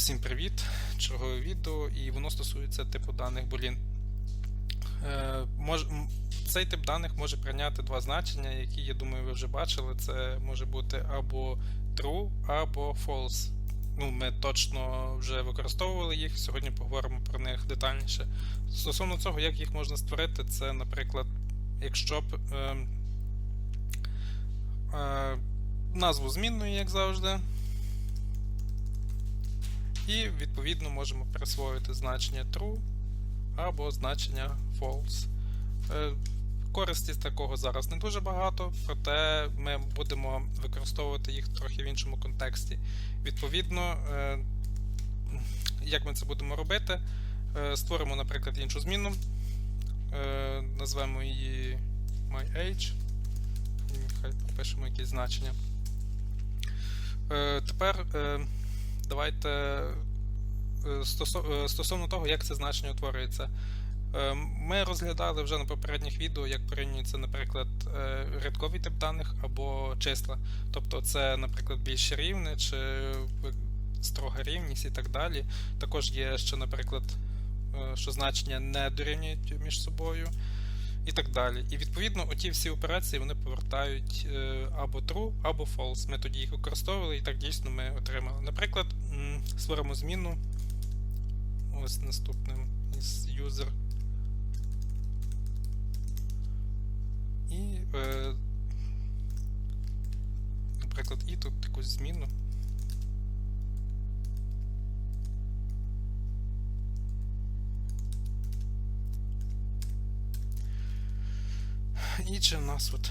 Всім привіт! Чергове відео, і воно стосується типу даних Boolean. Е, цей тип даних може прийняти два значення, які, я думаю, ви вже бачили. Це може бути або true, або false. Ну, ми точно вже використовували їх, сьогодні поговоримо про них детальніше. Стосовно цього, як їх можна створити, це, наприклад, якщо б е, е, назву змінної, як завжди. І відповідно можемо присвоїти значення true або значення false. Е, Користі з такого зараз не дуже багато, проте ми будемо використовувати їх трохи в іншому контексті. Відповідно, е, як ми це будемо робити, Е, створимо, наприклад, іншу зміну, назвемо її myAge, нехай пропишемо якесь значення. Тепер давайте е, е, стосовно того, як це значення утворюється. Е, Ми розглядали вже на попередніх відео, як порівнюється, наприклад, рядковий тип даних або числа. Тобто це, наприклад, більше рівне чи строга рівність і так далі. Також є ще, наприклад, що значення не дорівнюють між собою. І так далі. І відповідно, оті всі операції вони повертають або true, або false. Ми тоді їх використовували, і так дійсно ми отримали. Наприклад, створимо зміну. Ось наступним із user. І, е, наприклад, і тут якусь зміну. І чи в нас от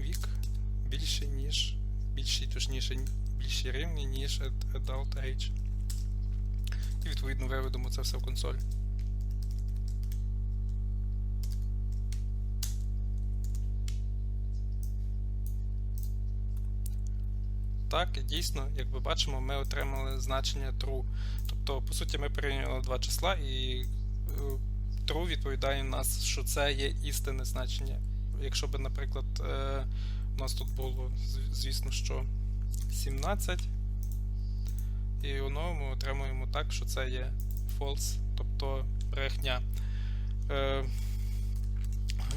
вік більше, ніж. Більший, точніше, більші рівні, ніж ad- adult age. І відповідно виведемо це все в консоль. Так, і дійсно, як ви бачимо, ми отримали значення true. Тобто, по суті, ми порівняли два числа, і е, true відповідає нас, що це є істинне значення. Якщо б, наприклад, е, у нас тут було, звісно, що 17, і воно ми отримуємо так, що це є false, тобто брехня. Е,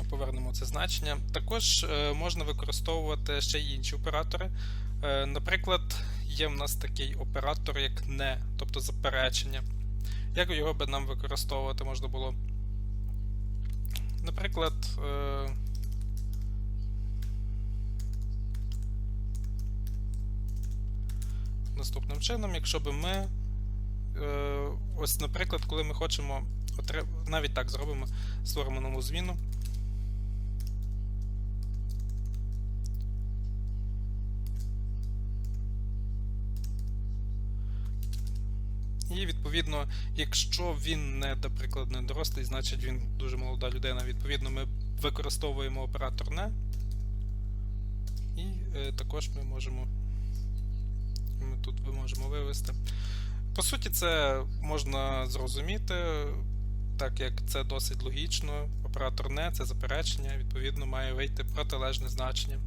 Повернемо це значення. Також е, можна використовувати ще й інші оператори. Е, Наприклад, є в нас такий оператор, як не, тобто заперечення. Як його би нам використовувати можна було? Наприклад, е, наступним чином, якщо би ми. е, Ось, наприклад, коли ми хочемо навіть так зробимо, створимо нову зміну. І відповідно, якщо він не, наприклад, не дорослий, значить він дуже молода людина. Відповідно, ми використовуємо оператор не. І е, також ми можемо. Тут ми можемо вивести. По суті, це можна зрозуміти, так як це досить логічно. Оператор не це заперечення, відповідно, має вийти протилежне значення.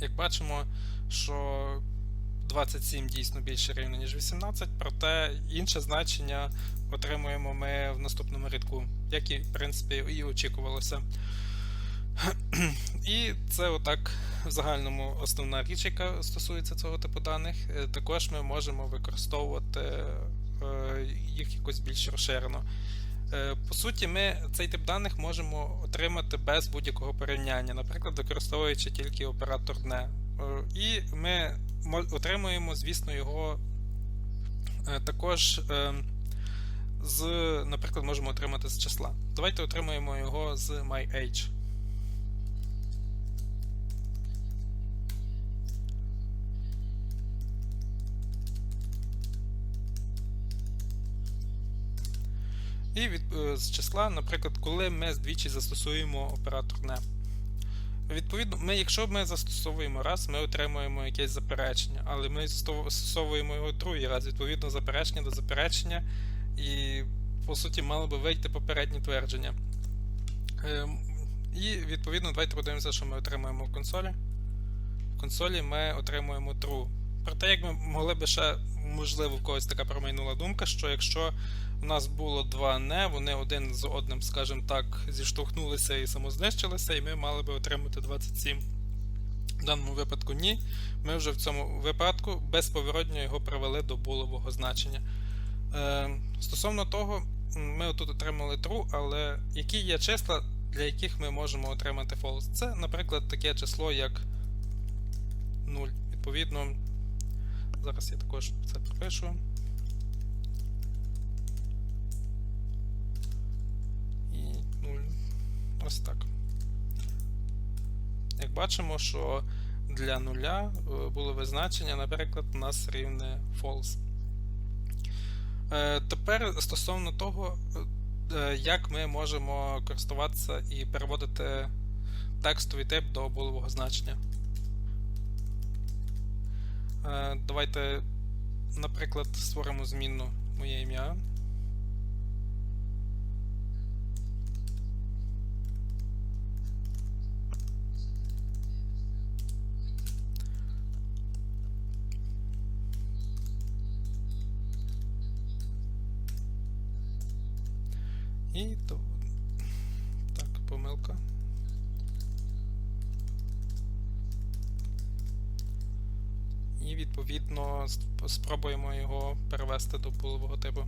Як бачимо, що 27 дійсно більше рівно, ніж 18, проте інше значення отримуємо ми в наступному рядку, як і, в принципі, і очікувалося. І це отак в загальному основна річ, яка стосується цього типу даних. Е, Також ми можемо використовувати е, їх якось більш розширено. Е, По суті, ми цей тип даних можемо отримати без будь-якого порівняння, наприклад, використовуючи тільки оператор не. Е, І ми отримуємо, звісно, його також е, з, наприклад, можемо отримати з числа. Давайте отримуємо його з myAge. І від, е, з числа, наприклад, коли ми двічі застосуємо оператор не. Відповідно, ми, якщо ми застосовуємо раз, ми отримуємо якесь заперечення, але ми застосов- застосовуємо його другий раз, відповідно, заперечення до заперечення, і, по суті, мало би вийти попереднє твердження. Ем, І, відповідно, давайте подивимося, що ми отримуємо в консолі. В консолі ми отримуємо true. Проте, як ми могли би ще, можливо, в когось така промайнула думка, що якщо у нас було два не, вони один з одним, скажімо так, зіштовхнулися і самознищилися, і ми мали би отримати 27. В даному випадку ні. Ми вже в цьому випадку безповоротньо його привели до булового значення. Е, Стосовно того, ми тут отримали true, але які є числа, для яких ми можемо отримати false? Це, наприклад, таке число, як 0. Відповідно, зараз я також це пропишу. І 0. Ось так. Як бачимо, що для нуля е, було визначення, наприклад, у нас рівне false. Е, Тепер стосовно того, е, як ми можемо користуватися і переводити текстовий тип до булового значення. Е, Давайте, наприклад, створимо змінну моє ім'я. І. Так, помилка. Відповідно спробуємо його перевести до булового типу.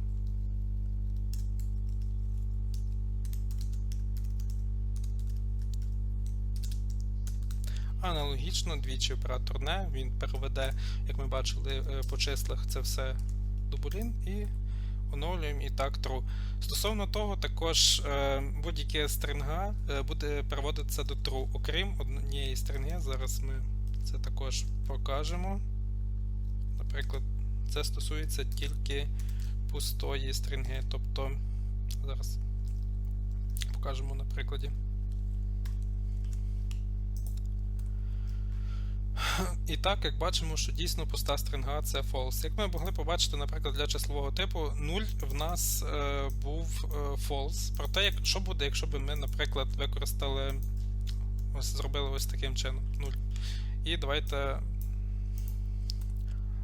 Аналогічно, двічі оператор не, він переведе, як ми бачили е, по числах, це все до булін і оновлюємо і так true. Стосовно того, також е, будь-яке стринга е, буде переводитися до true, окрім однієї стринги. Зараз ми це також покажемо. Наприклад, це стосується тільки пустої стринги. Тобто, зараз покажемо на прикладі. І так, як бачимо, що дійсно пуста стринга це false. Як ми могли побачити, наприклад, для числового типу 0 в нас е, був е, false. Проте, як, що буде, якщо б ми, наприклад, використали ось зробили ось таким чином 0. І давайте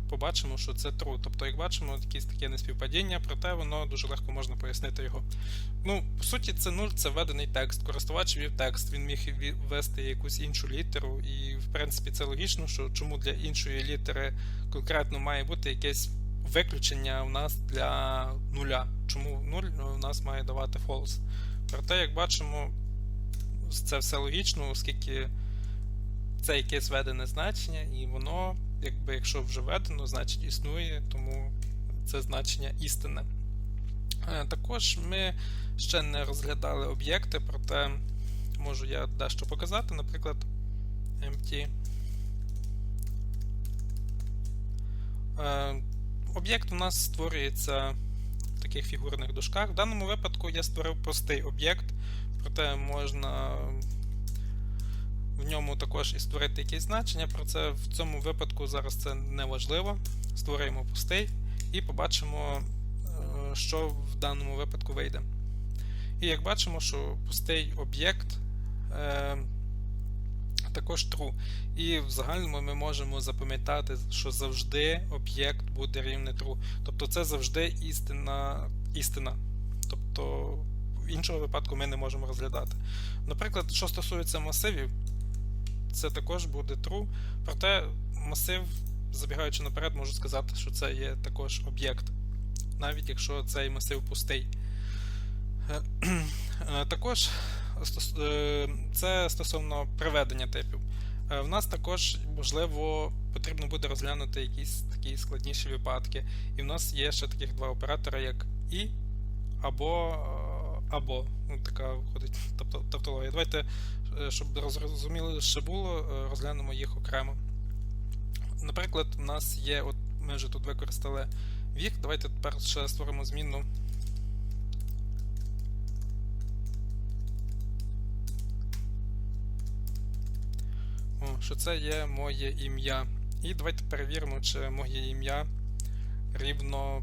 побачимо, що це true. Тобто, як бачимо, якісь таке неспівпадіння, проте воно дуже легко можна пояснити його. Ну, по суті, це 0 це введений текст. Користувач ввів текст, він міг ввести якусь іншу літеру, і, в принципі, це логічно, що чому для іншої літери конкретно має бути якесь виключення у нас для нуля. Чому 0 у нас має давати false. Проте, як бачимо, це все логічно, оскільки це якесь введене значення, і воно, якби якщо вже введено, значить існує, тому це значення істинне. Е, Також ми ще не розглядали об'єкти, проте можу я дещо показати, наприклад, empty. Е, Об'єкт у нас створюється в таких фігурних дужках. В даному випадку я створив простий об'єкт, проте можна в ньому також і створити якісь значення. Про це в цьому випадку зараз це не важливо. Створюємо пустий і побачимо, е, що в даному випадку вийде. І як бачимо, що пустий об'єкт е, також true. І в загальному ми можемо запам'ятати, що завжди об'єкт буде рівне true. Тобто це завжди істина. істина. Тобто в іншого випадку ми не можемо розглядати. Наприклад, що стосується масивів, це також буде true. Проте масив, забігаючи наперед, можу сказати, що це є також об'єкт, навіть якщо цей масив пустий. Е, е, Також е, це стосовно приведення типів. В нас також, можливо, потрібно буде розглянути якісь такі складніші випадки. І в нас є ще таких два оператори, як і або або. Ну, така виходить тобто, тавтологія. Давайте, е, щоб зрозуміло, що було, е, розглянемо їх окремо. Наприклад, у нас є, от ми вже тут використали вік. Давайте тепер ще створимо змінну. О, що це є моє ім'я. І давайте перевіримо, чи моє ім'я рівно,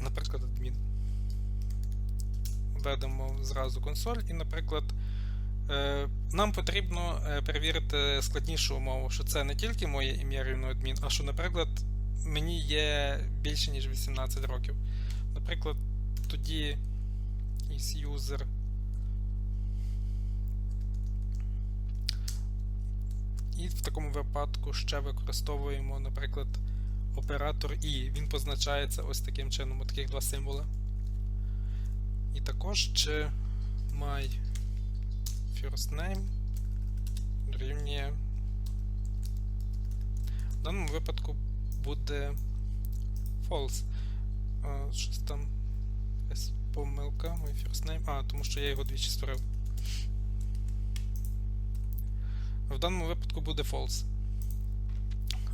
наприклад, адмін. Введемо зразу консоль і, наприклад, Е, Нам потрібно е, перевірити складнішу умову, що це не тільки моє ім'я рівно адмін, а що, наприклад, мені є більше, ніж 18 років. Наприклад, тоді is user. І в такому випадку ще використовуємо, наприклад, оператор І. Він позначається ось таким чином, таких два символи. І також чи my first name дорівнює. В даному випадку буде false. Щось там помилка, my first name. А, тому що я його двічі створив. В даному випадку буде false.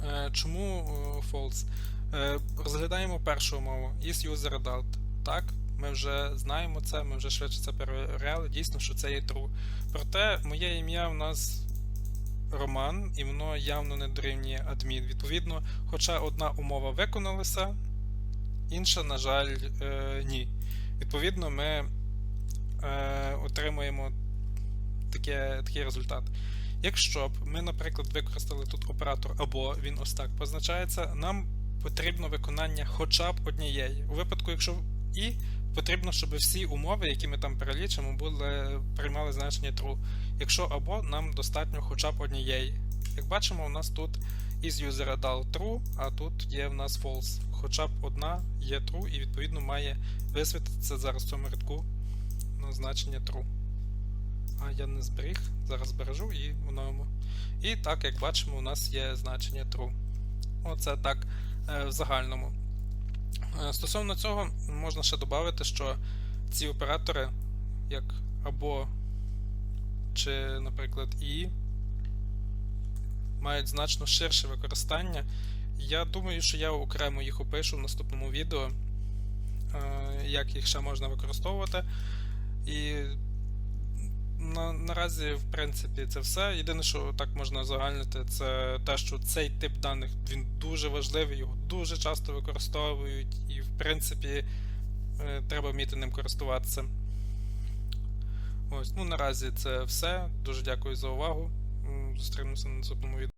Е, Чому е, false? Е, Розглядаємо першу умову. Is user adult. Так, ми вже знаємо це, ми вже швидше це перевіряли. Дійсно, що це є true. Проте моє ім'я в нас Роман, і воно явно не дорівнює адмін. Відповідно, хоча одна умова виконалася, інша, на жаль, е, ні. Відповідно, ми е, отримуємо таке, такий результат. Якщо б ми, наприклад, використали тут оператор або він ось так позначається, нам потрібно виконання хоча б однієї. У випадку, якщо і потрібно, щоб всі умови, які ми там перелічимо, були, приймали значення true. Якщо або нам достатньо хоча б однієї. Як бачимо, у нас тут is user adult true, а тут є в нас false. Хоча б одна є true, і відповідно має висвітитися зараз в цьому рядку на значення true. А я не зберіг, зараз збережу і оновимо. І так, як бачимо, у нас є значення true. Оце так е, в загальному. Е, Стосовно цього, можна ще додати, що ці оператори, як або чи, наприклад, і, мають значно ширше використання. Я думаю, що я окремо їх опишу в наступному відео, е, як їх ще можна використовувати. І на, наразі, в принципі, це все. Єдине, що так можна загальнити, це те, що цей тип даних він дуже важливий, його дуже часто використовують, і, в принципі, е, треба вміти ним користуватися. Ось, ну наразі це все. Дуже дякую за увагу. Зустрінемося на наступному відео.